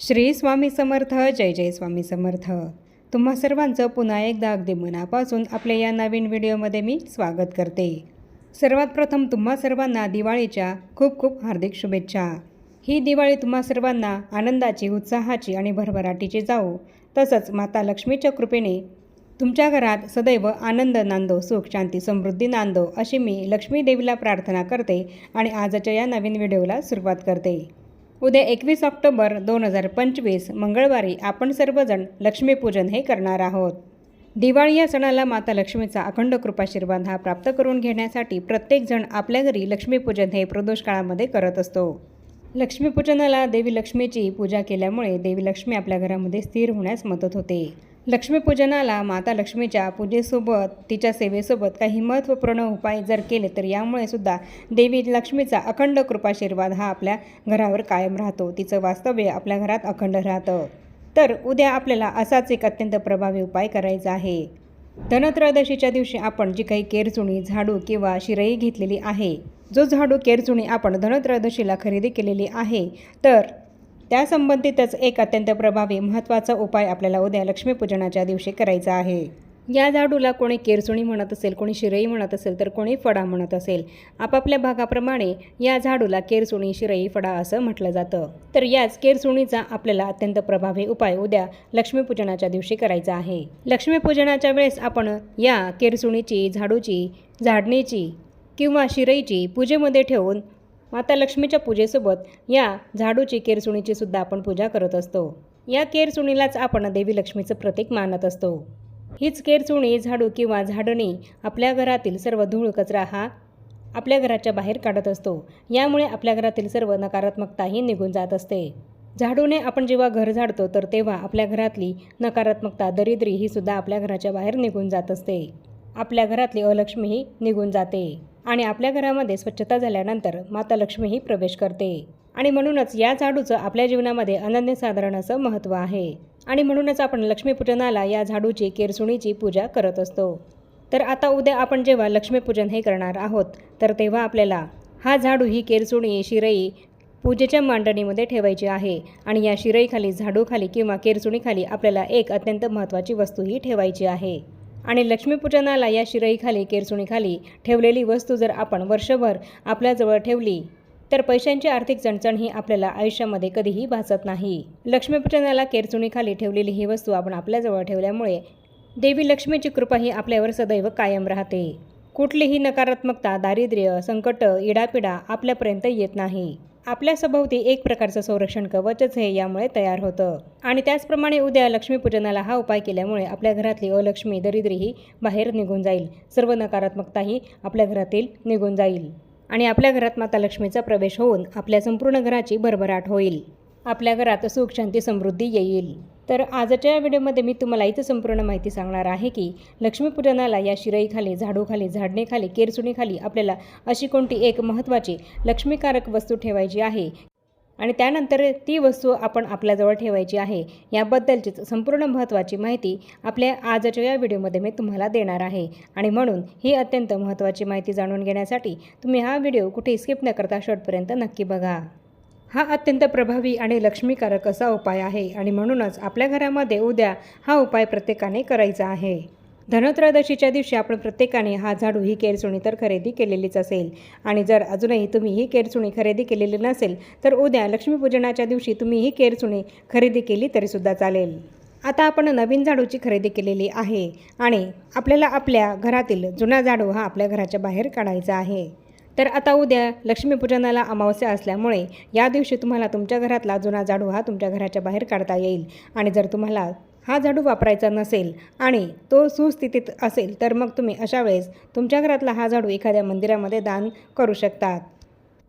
श्री स्वामी समर्थ जय जय स्वामी समर्थ. तुम्हा सर्वांचं पुन्हा एकदा अगदी मनापासून आपल्या या नवीन व्हिडिओमध्ये मी स्वागत करते. सर्वात प्रथम तुम्हा सर्वांना दिवाळीच्या खूप खूप हार्दिक शुभेच्छा. ही दिवाळी तुम्हा सर्वांना आनंदाची उत्साहाची आणि भरभराटीची जाओ तसंच माता लक्ष्मीच्या कृपेने. तुमच्या घरात सदैव आनंद नांदो सुख शांती समृद्धी नांदो अशी मी लक्ष्मी देवीला प्रार्थना करते आणि आजच्या या नवीन व्हिडिओला सुरुवात करते. उद्या एकवीस ऑक्टोबर दोन हजार पंचवीस मंगळवारी आपण सर्वजण लक्ष्मीपूजन हे करणार आहोत. दिवाळी या सणाला माता लक्ष्मीचा अखंड कृपाशीर्वाद हा प्राप्त करून घेण्यासाठी प्रत्येकजण आपल्या घरी लक्ष्मीपूजन हे प्रदोष काळामध्ये करत असतो. लक्ष्मीपूजनाला देवी लक्ष्मीची पूजा केल्यामुळे देवी लक्ष्मी आपल्या घरामध्ये स्थिर होण्यास मदत होते. लक्ष्मीपूजनाला माता लक्ष्मीच्या पूजेसोबत तिच्या सेवेसोबत काही महत्त्वपूर्ण उपाय जर केले तर यामुळे सुद्धा देवी लक्ष्मीचा अखंड कृपाशीर्वाद हा आपल्या घरावर कायम राहतो. तिचं वास्तव्य आपल्या घरात अखंड राहतं. तर उद्या आपल्याला असाच एक अत्यंत प्रभावी उपाय करायचा आहे. धनत्रयोदशीच्या दिवशी आपण जी काही केरचुणी झाडू किंवा शिरई घेतलेली आहे जो झाडू केरचुणी आपण धनत्रयोदशीला खरेदी केलेली आहे तर त्यासंबंधितच एक अत्यंत प्रभावी महत्त्वाचा उपाय आपल्याला उद्या लक्ष्मीपूजनाच्या दिवशी करायचा आहे. या झाडूला कोणी केरसुणी म्हणत असेल कोणी शिरई म्हणत असेल तर कोणी फडा म्हणत असेल. आपापल्या भागाप्रमाणे या झाडूला केरसुणी शिरई फडा असं म्हटलं जातं. तर याच केरसुणीचा आपल्याला अत्यंत प्रभावी उपाय उद्या लक्ष्मीपूजनाच्या दिवशी करायचा आहे. लक्ष्मीपूजनाच्या वेळेस आपण या केरसुणीची झाडूची झाडणीची किंवा शिरईची पूजेमध्ये ठेवून माता लक्ष्मीच्या पूजेसोबत या झाडूची केरसुणीची सुद्धा आपण पूजा करत असतो. या केरसुणीलाच आपण देवी लक्ष्मीचं प्रतीक मानत असतो. हीच केरचुणी झाडू किंवा झाडणी आपल्या घरातील सर्व धूळ कचरा हा आपल्या घराच्या बाहेर काढत असतो. यामुळे आपल्या घरातील सर्व नकारात्मकताही निघून जात असते. झाडूने आपण जेव्हा घर झाडतो तर तेव्हा आपल्या घरातली नकारात्मकता दरिद्री ही सुद्धा आपल्या घराच्या बाहेर निघून जात असते. आपल्या घरातली अलक्ष्मीही निघून जाते आणि आपल्या घरामध्ये स्वच्छता झाल्यानंतर माता लक्ष्मीही प्रवेश करते. आणि म्हणूनच या झाडूचं आपल्या जीवनामध्ये अनन्यसाधारण असं महत्त्व आहे. आणि म्हणूनच आपण लक्ष्मीपूजनाला या झाडूची केरसुणीची पूजा करत असतो. तर आता उद्या आपण जेव्हा लक्ष्मीपूजन हे करणार आहोत तर तेव्हा आपल्याला हा झाडू ही केरसुणी शिरई पूजेच्या मांडणीमध्ये ठेवायची आहे. आणि या शिरईखाली झाडूखाली किंवा केरसुणीखाली आपल्याला एक अत्यंत महत्त्वाची वस्तूही ठेवायची आहे. आणि लक्ष्मीपूजनाला या शिरईखाली केरसुणीखाली ठेवलेली वस्तू जर आपण वर्षभर आपल्याजवळ ठेवली तर पैशांची आर्थिक चणचण ही आपल्याला आयुष्यामध्ये कधीही भासत नाही. लक्ष्मीपूजनाला केरचुणीखाली ठेवलेली ही वस्तू आपण आपल्याजवळ ठेवल्यामुळे देवी लक्ष्मीची कृपा ही आपल्यावर सदैव कायम राहते. कुठलीही नकारात्मकता दारिद्र्य संकट इडापिडा आपल्यापर्यंत येत नाही. आपल्या सभोवती एक प्रकारचं संरक्षण कवचच हे यामुळे तयार होतं. आणि त्याचप्रमाणे उद्या लक्ष्मीपूजनाला हा उपाय केल्यामुळे आपल्या घरातली अलक्ष्मी दरिद्रीही बाहेर निघून जाईल. सर्व नकारात्मकताही आपल्या घरातील निघून जाईल. आणि आपल्या घरात माता लक्ष्मीचा प्रवेश होऊन आपल्या संपूर्ण घराची भरभराट होईल. आपल्या घरात सुख शांती समृद्धी येईल. तर आजच्या या व्हिडिओमध्ये मी तुम्हाला इथं संपूर्ण माहिती सांगणार आहे की लक्ष्मीपूजनाला या शिरईखाली झाडूखाली झाडणेखाली केरसुणीखाली आपल्याला अशी कोणती एक महत्त्वाची लक्ष्मीकारक वस्तू ठेवायची आहे? आणि त्यानंतर ती वस्तू आपण आपल्याजवळ ठेवायची आहे याबद्दलचीच संपूर्ण महत्त्वाची माहिती आपल्या आजच्या या व्हिडिओमध्ये मी तुम्हाला देणार आहे. आणि म्हणून ही अत्यंत महत्त्वाची माहिती जाणून घेण्यासाठी तुम्ही हा व्हिडिओ कुठे स्किप न करता शेवटपर्यंत नक्की बघा. हा अत्यंत प्रभावी आणि लक्ष्मीकारक असा उपाय आहे आणि म्हणूनच आपल्या घरामध्ये उद्या हा उपाय प्रत्येकाने करायचा आहे. धनत्रयोदशीच्या दिवशी आपण प्रत्येकाने हा झाडू ही केरसुणी तर खरेदी केलेलीच असेल. आणि जर अजूनही तुम्ही ही केरसुणी खरेदी केलेली नसेल तर उद्या लक्ष्मीपूजनाच्या दिवशी तुम्ही ही केरसुणी खरेदी केली तरीसुद्धा चालेल. आता आपण नवीन झाडूची खरेदी केलेली आहे आणि आपल्याला आपल्या घरातील जुना झाडू हा आपल्या घराच्या बाहेर काढायचा आहे. तर आता उद्या लक्ष्मीपूजनाला अमावस्या असल्यामुळे या दिवशी तुम्हाला तुमच्या घरातला जुना झाडू हा तुमच्या घराच्या बाहेर काढता येईल. आणि जर तुम्हाला हा झाडू वापरायचा नसेल आणि तो सुस्थितीत असेल तर मग तुम्ही अशा वेळेस तुमच्या घरातला हा झाडू एखाद्या मंदिरामध्ये दान करू शकतात.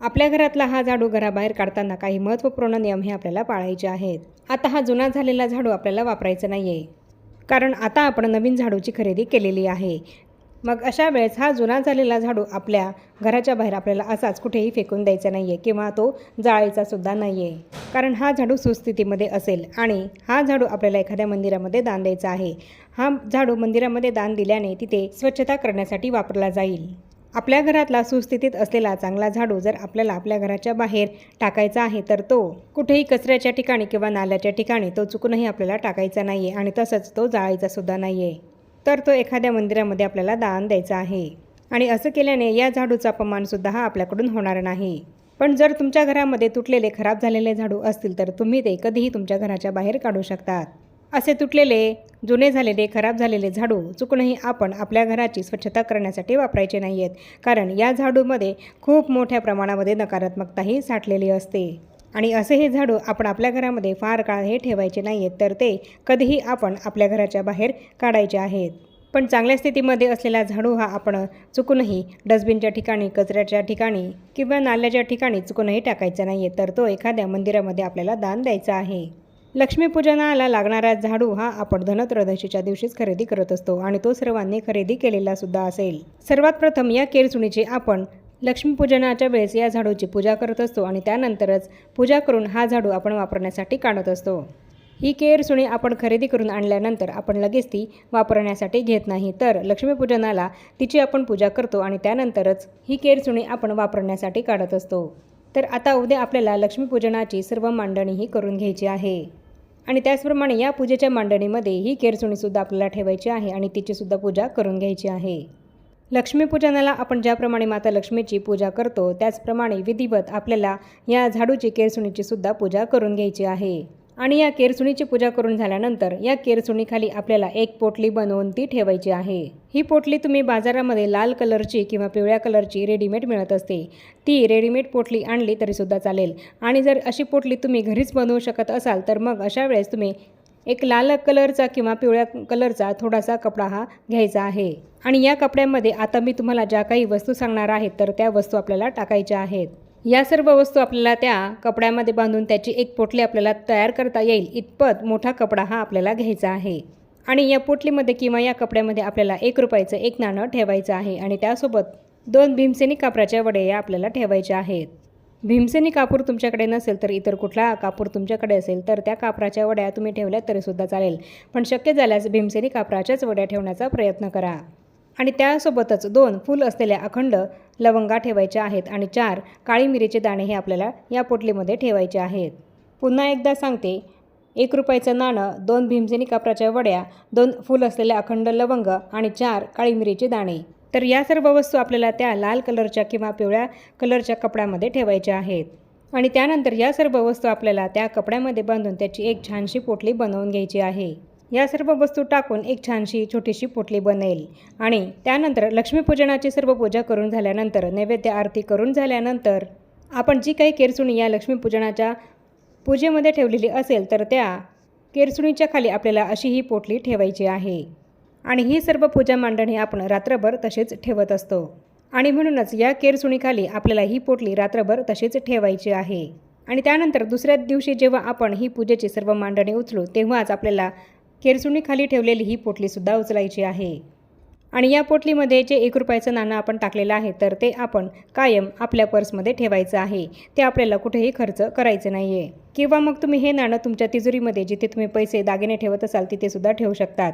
आपल्या घरातला हा झाडू घराबाहेर काढताना काही महत्त्वपूर्ण नियम हे आपल्याला पाळायचे आहेत. आता हा जुना झालेला झाडू आपल्याला वापरायचा नाही आहे कारण आता आपण नवीन झाडूची खरेदी केलेली आहे. मग अशा वेळेस हा जुना झालेला झाडू आपल्या घराच्या बाहेर आपल्याला असाच कुठेही फेकून द्यायचा नाही आहे किंवा तो जाळायचा सुद्धा नाही आहे कारण हा झाडू सुस्थितीमध्ये असेल आणि हा झाडू आपल्याला एखाद्या मंदिरामध्ये दान द्यायचा आहे. हा झाडू मंदिरामध्ये दान दिल्याने तिथे स्वच्छता करण्यासाठी वापरला जाईल. आपल्या घरातला सुस्थितीत असलेला चांगला झाडू जर आपल्याला आपल्या घराच्या बाहेर टाकायचा आहे तर तो कुठेही कचऱ्याच्या ठिकाणी किंवा नाल्याच्या ठिकाणी तो चुकूनही आपल्याला टाकायचा नाही आहे आणि तसंच तो जाळायचा सुद्धा नाही आहे तर तो एखाद्या मंदिरामध्ये आपल्याला दान द्यायचा आहे. आणि असं केल्याने या झाडूचा अपमानसुद्धा हा आपल्याकडून होणार नाही. पण जर तुमच्या घरामध्ये तुटलेले खराब झालेले झाडू असतील तर तुम्ही ते कधीही तुमच्या घराच्या बाहेर काढू शकतात. असे तुटलेले जुने झालेले खराब झालेले झाडू चुकूनही आपण आपल्या घराची स्वच्छता करण्यासाठी वापरायचे नाही आहेत कारण या झाडूमध्ये खूप मोठ्या प्रमाणामध्ये नकारात्मकताही साठलेली असते. आणि असे हे झाडू आपण आपल्या घरामध्ये फार काळ हे ठेवायचे नाही आहेत तर ते कधीही आपण आपल्या घराच्या बाहेर काढायचे आहेत. पण चांगल्या स्थितीमध्ये असलेला झाडू हा आपण चुकूनही डस्टबिनच्या ठिकाणी कचऱ्याच्या ठिकाणी किंवा नाल्याच्या ठिकाणी चुकूनही टाकायचा नाही आहे तर तो एखाद्या मंदिरामध्ये आपल्याला दान द्यायचा आहे. लक्ष्मीपूजनाला लागणारा झाडू हा आपण धनत्रयोदशीच्या दिवशीच खरेदी करत असतो आणि तो सर्वांनी खरेदी केलेला सुद्धा असेल. सर्वात प्रथम या केरसुणीची आपण लक्ष्मीपूजनाच्या वेळेस या झाडूची पूजा करत असतो आणि त्यानंतरच पूजा करून हा झाडू आपण वापरण्यासाठी काढत असतो. ही केरसुणी आपण खरेदी करून आणल्यानंतर आपण लगेच ती वापरण्यासाठी घेत नाही. तर लक्ष्मीपूजनाला तिची आपण पूजा करतो आणि त्यानंतरच ही केरसुणी आपण वापरण्यासाठी काढत असतो. तर आता उद्या आपल्याला लक्ष्मीपूजनाची सर्व मांडणीही करून घ्यायची आहे. आणि त्याचप्रमाणे या पूजेच्या मांडणीमध्ये ही केरसुणीसुद्धा आपल्याला ठेवायची आहे आणि तिचीसुद्धा पूजा करून घ्यायची आहे. लक्ष्मीपूजनाला आपण ज्याप्रमाणे माता लक्ष्मीची पूजा करतो त्याचप्रमाणे विधिवत आपल्याला या झाडूची केरसुणीची सुद्धा पूजा करून घ्यायची आहे. आणि या केरसुणीची पूजा करून झाल्यानंतर या केरसुणीखाली आपल्याला एक पोटली बनवून ती ठेवायची आहे. ही पोटली तुम्ही बाजारामध्ये लाल कलरची किंवा पिवळ्या कलरची रेडीमेड मिळत असते. ती रेडीमेड पोटली आणली तरीसुद्धा चालेल. आणि जर अशी पोटली तुम्ही घरीच बनवू शकत असाल तर मग अशा वेळेस तुम्ही एक लाल कलरचा किंवा पिवळ्या कलरचा थोडासा कपडा हा घ्यायचा आहे. आणि या कपड्यामध्ये आता मी तुम्हाला ज्या काही वस्तू सांगणार आहेत तर त्या वस्तू आपल्याला टाकायच्या आहेत. या सर्व वस्तू आपल्याला त्या कपड्यामध्ये बांधून त्याची एक पोटली आपल्याला तयार करता येईल इतपत मोठा कपडा हा आपल्याला घ्यायचा आहे. आणि या पोटलीमध्ये किंवा या कपड्यामध्ये आपल्याला एक रुपयाचं एक नाणं ठेवायचं आहे आणि त्यासोबत दोन भीमसेनी कापराच्या वड्या आपल्याला ठेवायच्या आहेत. भीमसेनी कापूर तुमच्याकडे नसेल तर इतर कुठला कापूर तुमच्याकडे असेल तर त्या कापराच्या वड्या तुम्ही ठेवल्यात तरीसुद्धा चालेल. पण शक्य झाल्यास भीमसेनी कापराच्याच वड्या ठेवण्याचा प्रयत्न करा. आणि त्यासोबतच दोन फूल असलेल्या अखंड लवंगा ठेवायच्या आहेत आणि चार काळी मिरीचे दाणे हे आपल्याला या पोटलीमध्ये ठेवायचे आहेत. पुन्हा एकदा सांगते एक रुपयाचं नाणं दोन भीमसेनी कापराच्या वड्या दोन फूल असलेल्या अखंड लवंग आणि चार काळी मिरीचे दाणे. तर या सर्व वस्तू आपल्याला त्या लाल कलरच्या किंवा पिवळ्या कलरच्या कपड्यामध्ये ठेवायच्या आहेत. आणि त्यानंतर या सर्व वस्तू आपल्याला त्या कपड्यामध्ये बांधून त्याची एक छानशी पोटली बनवून घ्यायची आहे. या सर्व वस्तू टाकून एक छानशी छोटीशी पोटली बनेल. आणि त्यानंतर लक्ष्मीपूजनाची सर्व पूजा करून झाल्यानंतर नैवेद्य आरती करून झाल्यानंतर आपण जी काही केरसुणी या लक्ष्मीपूजनाच्या पूजेमध्ये ठेवलेली असेल तर त्या केरसुणीच्या खाली आपल्याला अशी ही पोटली ठेवायची आहे. आणि ही सर्व पूजा मांडणी आपण रात्रभर तसेच ठेवत असतो. आणि म्हणूनच या केरसुणीखाली आपल्याला ही पोटली रात्रभर तशीच ठेवायची आहे. आणि त्यानंतर दुसऱ्या दिवशी जेव्हा आपण ही पूजेची सर्व मांडणी उचलू तेव्हाच आपल्याला केरसुणीखाली ठेवलेली ही पोटलीसुद्धा उचलायची आहे. आणि या पोटलीमध्ये जे एक रुपयाचं नाणं आपण टाकलेलं आहे तर ते आपण कायम आपल्या पर्समध्ये ठेवायचं आहे. ते आपल्याला कुठेही खर्च करायचं नाही आहे किंवा मग तुम्ही हे नाणं तुमच्या तिजोरीमध्ये जिथे तुम्ही पैसे दागिने ठेवत असाल तिथेसुद्धा ठेवू शकतात.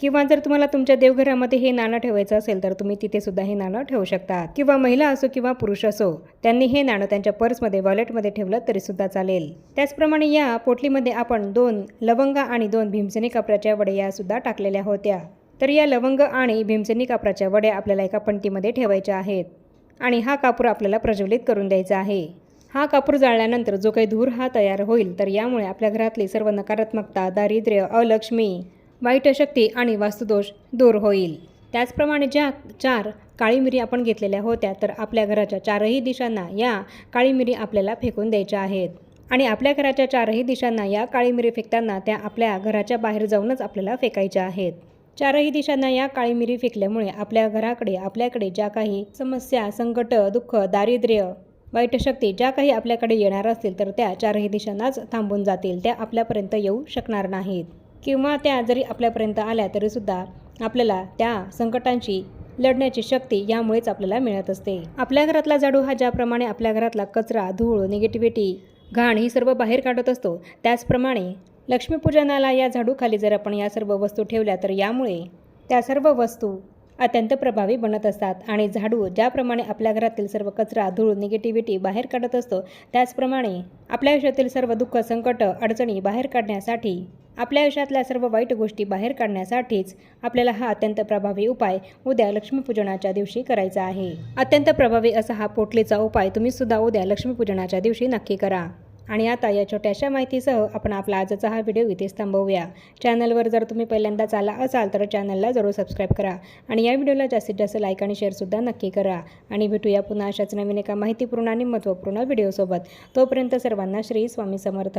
किंवा जर तुम्हाला तुमच्या देवघरामध्ये हे नाणं ठेवायचं असेल तर तुम्ही तिथे सुद्धा हे नाणं ठेवू शकता. किंवा महिला असो किंवा पुरुष असो त्यांनी हे नाणं त्यांच्या पर्समध्ये वॉलेटमध्ये ठेवलं तरीसुद्धा चालेल. त्याचप्रमाणे या पोटलीमध्ये आपण दोन लवंगा आणि दोन भीमसेनी कापराच्या वड्या सुद्धा टाकलेल्या होत्या. तर या लवंग आणि भीमसेनी कापराच्या वड्या आपल्याला एका पंटीमध्ये ठेवायच्या आहेत आणि हा कापूर आपल्याला प्रज्वलित करून द्यायचा आहे. हा कापूर जाळल्यानंतर जो काही धूर हा तयार होईल तर यामुळे आपल्या घरातली सर्व नकारात्मकता दारिद्र्य अलक्ष्मी वाईट शक्ती आणि वास्तुदोष दूर होईल. त्याचप्रमाणे ज्या चार काळी मिरी आपण घेतलेल्या होत्या तर आपल्या घराच्या चारही दिशांना या काळी मिरी आपल्याला फेकून द्यायच्या आहेत. आणि आपल्या घराच्या चारही दिशांना या काळी मिरी फेकताना त्या आपल्या घराच्या बाहेर जाऊनच आपल्याला फेकायच्या आहेत. चारही दिशांना या काळी मिरी फेकल्यामुळे आपल्या घराकडे आपल्याकडे ज्या काही समस्या संकट दुःख दारिद्र्य वाईट शक्ती ज्या काही आपल्याकडे येणार असतील तर त्या चारही दिशांनाच थांबून जातील. त्या आपल्यापर्यंत येऊ शकणार नाहीत. किंवा त्या जरी आपल्यापर्यंत आल्या तरीसुद्धा आपल्याला त्या संकटांची लढण्याची शक्ती यामुळेच आपल्याला मिळत असते. आपल्या घरातला झाडू हा ज्याप्रमाणे आपल्या घरातला कचरा धूळ निगेटिव्हिटी घाण ही सर्व बाहेर काढत असतो त्याचप्रमाणे लक्ष्मीपूजनाला या झाडूखाली जर आपण या सर्व वस्तू ठेवल्या तर यामुळे त्या सर्व वस्तू अत्यंत प्रभावी बनत असतात आणि झाडू ज्याप्रमाणे आपल्या घरातील सर्व कचरा धूळ निगेटिव्हिटी बाहेर काढत असतो त्याचप्रमाणे आपल्या आयुष्यातील सर्व दुःख संकट अडचणी बाहेर काढण्यासाठी आपल्या आयुष्यातल्या सर्व वाईट गोष्टी बाहेर काढण्यासाठीच आपल्याला हा अत्यंत प्रभावी उपाय उद्या लक्ष्मीपूजनाच्या दिवशी करायचा आहे. अत्यंत प्रभावी असा हा पोटलीचा उपाय तुम्ही सुद्धा उद्या लक्ष्मीपूजनाच्या दिवशी नक्की करा. आणि आता या छोट्याशा माहितीसह आपण आपला आजचा हा व्हिडिओ इथेच थांबवूया. चॅनलवर जर तुम्ही पहिल्यांदाच आला असाल तर चॅनलला जरूर सबस्क्राईब करा आणि या व्हिडिओला जास्तीत जास्त लाईक आणि शेअरसुद्धा नक्की करा. आणि भेटूया पुन्हा अशाच नवीन एका माहितीपूर्ण आणि महत्त्वपूर्ण व्हिडिओसोबत. तोपर्यंत सर्वांना श्री स्वामी समर्थ.